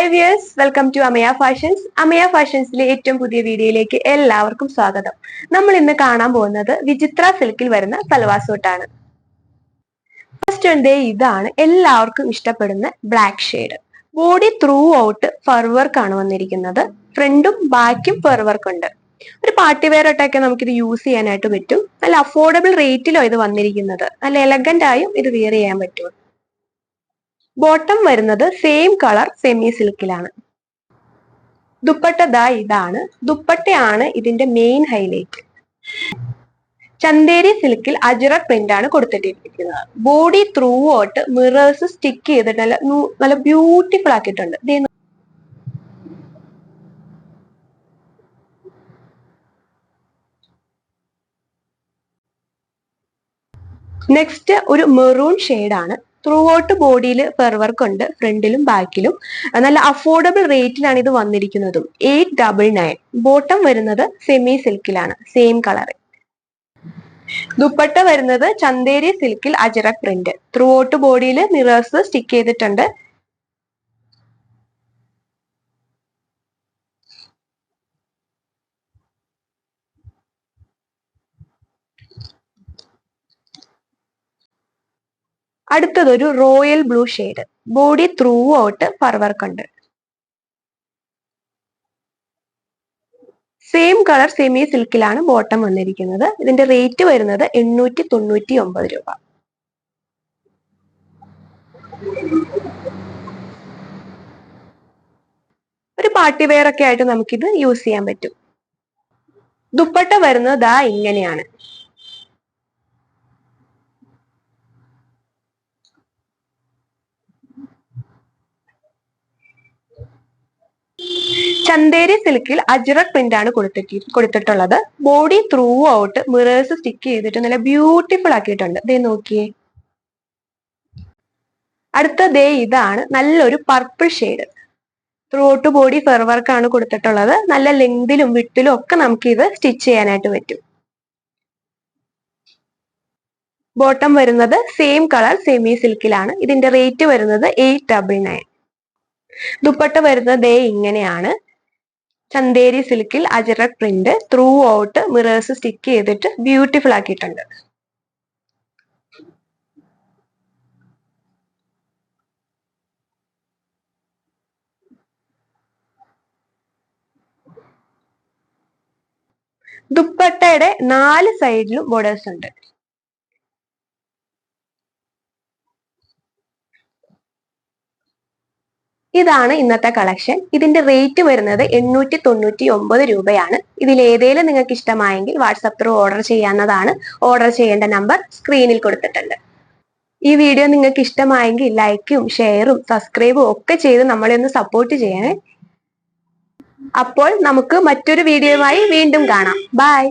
Hi viewers welcome to Amaya fashions Amaya ഫാഷൻസിലെ ഏറ്റവും പുതിയ വീഡിയോയിലേക്ക് എല്ലാവർക്കും സ്വാഗതം. നമ്മൾ ഇന്ന് കാണാൻ പോകുന്നത് വിചിത്ര സിൽക്കിൽ വരുന്ന സൽവാർ സൂട്ടാണ് ഫസ്റ്റ് ഡേ ഇതാണ്. എല്ലാവർക്കും ഇഷ്ടപ്പെടുന്ന black shade body throughout ആണ് വന്നിരിക്കുന്നത്. ഫ്രണ്ടും ബാക്കും ഫർ വർക്ക് ഉണ്ട്. ഒരു പാർട്ടി വെയർ ആയിട്ടൊക്കെ നമുക്കിത് യൂസ് ചെയ്യാനായിട്ട് പറ്റും. നല്ല അഫോർഡബിൾ റേറ്റിലോ ഇത് വന്നിരിക്കുന്നത്. നല്ല എലഗന്റ് ആയും ഇത് വിയർ ചെയ്യാൻ പറ്റും. ബോട്ടം വരുന്നത് സെയിം കളർ സെമി സിൽക്കിലാണ് ദുപ്പട്ട ദാ ഇതാണ്. ദുപ്പട്ടയാണ് ഇതിന്റെ മെയിൻ ഹൈലൈറ്റ് ചന്ദേരി സിൽക്കിൽ അജറക് പ്രിന്റ് ആണ് കൊടുത്തിട്ടിരിക്കുന്നത്. Body throughout mirrors stick ചെയ്തിട്ട് നല്ല നല്ല ബ്യൂട്ടിഫുൾ ആക്കിയിട്ടുണ്ട്. നെക്സ്റ്റ് ഒരു മെറൂൺ ആണ്. ത്രൂ ഔട്ട് ബോഡിയിൽ പെർവർക്ക് ഉണ്ട് ഫ്രണ്ടിലും ബാക്കിലും നല്ല അഫോർഡബിൾ റേറ്റിലാണ് ഇത് വന്നിരിക്കുന്നതും. എയ്റ്റ് ഡബിൾ നയൻ ബോട്ടം വരുന്നത് സെമി സിൽക്കിലാണ് സെയിം കളറിൽ ദുപ്പട്ട വരുന്നത് ചന്തേരി സിൽക്കിൽ അജറക് പ്രിന്റ് ത്രൂ ഔട്ട് ബോഡിയിൽ മിറേഴ്സ് സ്റ്റിക്ക് ചെയ്തിട്ടുണ്ട്. അടുത്തതൊരു royal blue shade. Body throughout work ഉണ്ട് സെയിം കളർ സെമി സിൽക്കിലാണ് ബോട്ടം വന്നിരിക്കുന്നത്. ഇതിന്റെ റേറ്റ് വരുന്നത് എണ്ണൂറ്റി തൊണ്ണൂറ്റി ഒമ്പത് രൂപ. ഒരു പാർട്ടി വെയർ ഒക്കെ ആയിട്ട് നമുക്കിത് യൂസ് ചെയ്യാൻ പറ്റും. ദുപ്പട്ട വരുന്നത് ദാ ഇങ്ങനെയാണ്. ചന്തേരി സിൽക്കിൽ അജ്രക് പ്രിന്റ് ആണ് കൊടുത്തിട്ട് കൊടുത്തിട്ടുള്ളത്. Body throughout mirrors stick ചെയ്തിട്ട് നല്ല ബ്യൂട്ടിഫുൾ ആക്കിയിട്ടുണ്ട്. ദേ നോക്കിയേ. അടുത്ത ദേ ഇതാണ് നല്ലൊരു purple shade throughout body ഫെർ ആണ് കൊടുത്തിട്ടുള്ളത്. നല്ല ലെങ്തിലും വിട്ടിലും ഒക്കെ നമുക്ക് ഇത് സ്റ്റിച്ച് ചെയ്യാനായിട്ട് പറ്റും. ബോട്ടം വരുന്നത് സെയിം കളർ സെമി സിൽക്കിലാണ് ഇതിന്റെ റേറ്റ് വരുന്നത് എയ്റ്റ് ഡബിൾ നയൻ ദുപ്പട്ട വരുന്നത് ദേ ഇങ്ങനെയാണ്. ചന്തേരി സിൽക്കിൽ Ajrak print throughout mirrors stick ചെയ്തിട്ട് ബ്യൂട്ടിഫുൾ ആക്കിയിട്ടുണ്ട്. ദുപ്പട്ടയുടെ നാല് സൈഡിലും ബോർഡേഴ്സ് ഉണ്ട്. ഇതാണ് ഇന്നത്തെ കളക്ഷൻ ഇതിന്റെ റേറ്റ് വരുന്നത് എണ്ണൂറ്റി തൊണ്ണൂറ്റി ഒമ്പത് രൂപയാണ്. ഇതിൽ ഏതേലും നിങ്ങൾക്ക് ഇഷ്ടമായെങ്കിൽ വാട്സപ്പ് ത്രൂ ഓർഡർ ചെയ്യാവുന്നതാണ്. ഓർഡർ ചെയ്യേണ്ട നമ്പർ സ്ക്രീനിൽ കൊടുത്തിട്ടുണ്ട്. ഈ വീഡിയോ നിങ്ങൾക്ക് ഇഷ്ടമായെങ്കിൽ ലൈക്കും ഷെയറും സബ്സ്ക്രൈബും ഒക്കെ ചെയ്ത് നമ്മളെ ഒന്ന് സപ്പോർട്ട് ചെയ്യണേ. അപ്പോൾ നമുക്ക് മറ്റൊരു വീഡിയോയുമായി വീണ്ടും കാണാം. ബൈ